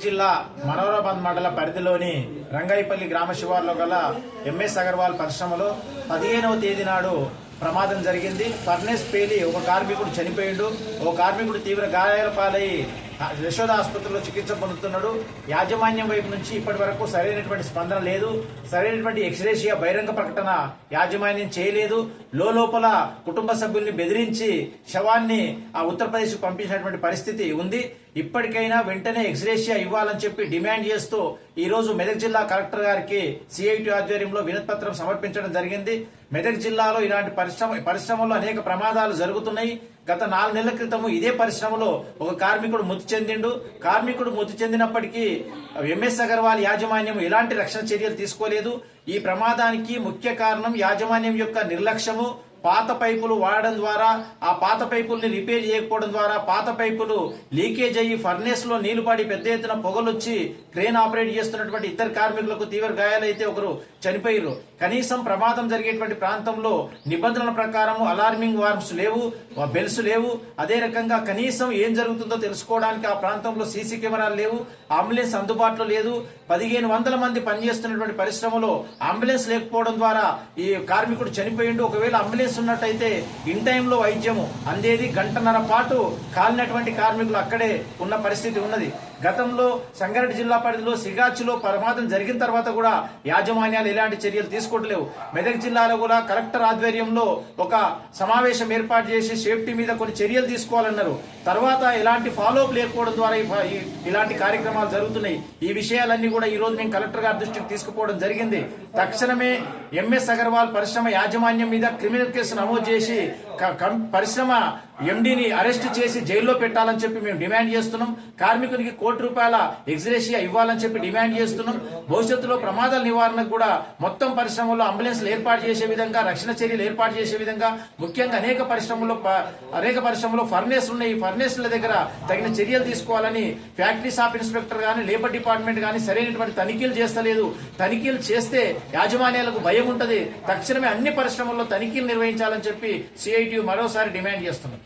జిల్లా మనోరాబాద్ మండల పరిధిలోని రంగాయిపల్లి గ్రామ శివార్లో గల ఎంఎస్ అగర్వాల్ పరిశ్రమలో పదిహేనవ తేదీ నాడు ప్రమాదం జరిగింది. ఫర్నేస్ పేలి ఒక కార్మికుడు చనిపోయిండు. ఒక కార్మికుడు తీవ్ర గాయాల పాలై యశోద ఆసుపత్రిలో చికిత్స పొందుతున్నాడు. యాజమాన్యం వైపు నుంచి ఇప్పటి వరకు సరైనటువంటి స్పందన లేదు. సరైనటువంటి ఎక్స్రేషియా బహిరంగ ప్రకటన యాజమాన్యం చేయలేదు. లోపల కుటుంబ సభ్యుల్ని బెదిరించి శవాన్ని ఆ ఉత్తరప్రదేశ్ పంపించినటువంటి పరిస్థితి ఉంది. ఇప్పటికైనా వెంటనే ఎక్స్రేషియా ఇవ్వాలని చెప్పి డిమాండ్ చేస్తూ ఈ రోజు మెదక్ జిల్లా కలెక్టర్ గారికి సిఐటి ఆధ్వర్యంలో వినతిపత్రం సమర్పించడం జరిగింది. మెదక్ జిల్లాలో ఇలాంటి పరిశ్రమ పరిశ్రమలో అనేక ప్రమాదాలు జరుగుతున్నాయి. గత నాలుగు నెలల క్రితము ఇదే పరిశ్రమలో ఒక కార్మికుడు మృతి చెందిండు. కార్మికుడు మృతి చెందినప్పటికీ ఎంఎస్ అగర్వాల్ యాజమాన్యం ఎలాంటి రక్షణ చర్యలు తీసుకోలేదు. ఈ ప్రమాదానికి ముఖ్య కారణం యాజమాన్యం యొక్క నిర్లక్ష్యము పాత పైపులు వాడడం ద్వారా ఆ పాత పైపుల్ని రిపేర్ చేయకపోవడం ద్వారా పాత పైపులు లీకేజ్ అయ్యి ఫర్నేస్లో నీళ్ళు పడి పెద్ద ఎత్తున పొగలొచ్చి క్రేన్ ఆపరేట్ చేస్తున్నటువంటి ఇద్దరు కార్మికులకు తీవ్ర గాయాలైతే ఒకరు చనిపోయారు కనీసం ప్రమాదం జరిగేటువంటి ప్రాంతంలో నిబంధనల ప్రకారం అలార్మింగ్ వార్మ్స్ లేవు బెల్స్ లేవు. అదే రకంగా కనీసం ఏం జరుగుతుందో తెలుసుకోవడానికి ఆ ప్రాంతంలో సీసీ కెమెరాలు లేవు అంబులెన్స్ అందుబాటులో లేదు. పదిహేను వందల మంది పనిచేస్తున్నటువంటి పరిశ్రమలో అంబులెన్స్ లేకపోవడం ద్వారా ఈ కార్మికుడు చనిపోయిండు. ఒకవేళ అంబులెన్స్ చేస్తున్నట్టయితే ఇన్ టైంలో వైద్యము అందేది గంటన్నర పాటు కాలినటువంటి కార్మికులు అక్కడే ఉన్న పరిస్థితి ఉన్నది. గతంలో సంగారెడ్డి జిల్లా పరిధిలో సిగాచిలో ప్రమాదం జరిగిన తర్వాత కూడా యాజమాన్యాలు ఎలాంటి చర్యలు తీసుకోవట్లేవు. మెదక్ జిల్లాలో కూడా కలెక్టర్ ఆధ్వర్యంలో ఒక సమావేశం ఏర్పాటు చేసి సేఫ్టీ మీద కొన్ని చర్యలు తీసుకోవాలన్నారు. తర్వాత ఎలాంటి ఫాలోఅప్ లేకపోవడం ద్వారా ఇలాంటి కార్యక్రమాలు జరుగుతున్నాయి. ఈ విషయాలన్నీ కూడా ఈ రోజు నేను కలెక్టర్ గారి దృష్టికి తీసుకుపోవడం జరిగింది. తక్షణమే ఎంఎస్ అగర్వాల్ పరిశ్రమ యాజమాన్యం మీద క్రిమినల్ కేసు నమోదు చేసి పరిశ్రమ ఎండీని అరెస్ట్ చేసి జైల్లో పెట్టాలని చెప్పి మేము డిమాండ్ చేస్తున్నాం. కార్మికునికి కోటి రూపాయల ఎగ్జిరేషియా ఇవ్వాలని చెప్పి డిమాండ్ చేస్తున్నాం. భవిష్యత్తులో ప్రమాదాల నివారణకు కూడా మొత్తం పరిశ్రమల్లో అంబులెన్స్లు ఏర్పాటు చేసే విధంగా రక్షణ చర్యలు ఏర్పాటు చేసే విధంగా ముఖ్యంగా అనేక పరిశ్రమల్లో ప- అనేక పరిశ్రమల్లో ఫర్నేస్ ఉన్నాయి. ఈ ఫర్నేస్ల దగ్గర తగిన చర్యలు తీసుకోవాలని ఫ్యాక్టరీ షాప్ ఇన్స్పెక్టర్ కానీ లేబర్ డిపార్ట్మెంట్ కానీ సరైనటువంటి తనిఖీలు చేస్తలేదు. తనిఖీలు చేస్తే యాజమాన్యాలకు భయం ఉంటుంది. తక్షణమే అన్ని పరిశ్రమల్లో తనిఖీలు నిర్వహించాలని చెప్పి సిఐటి మరోసారి డిమాండ్ చేస్తున్నది.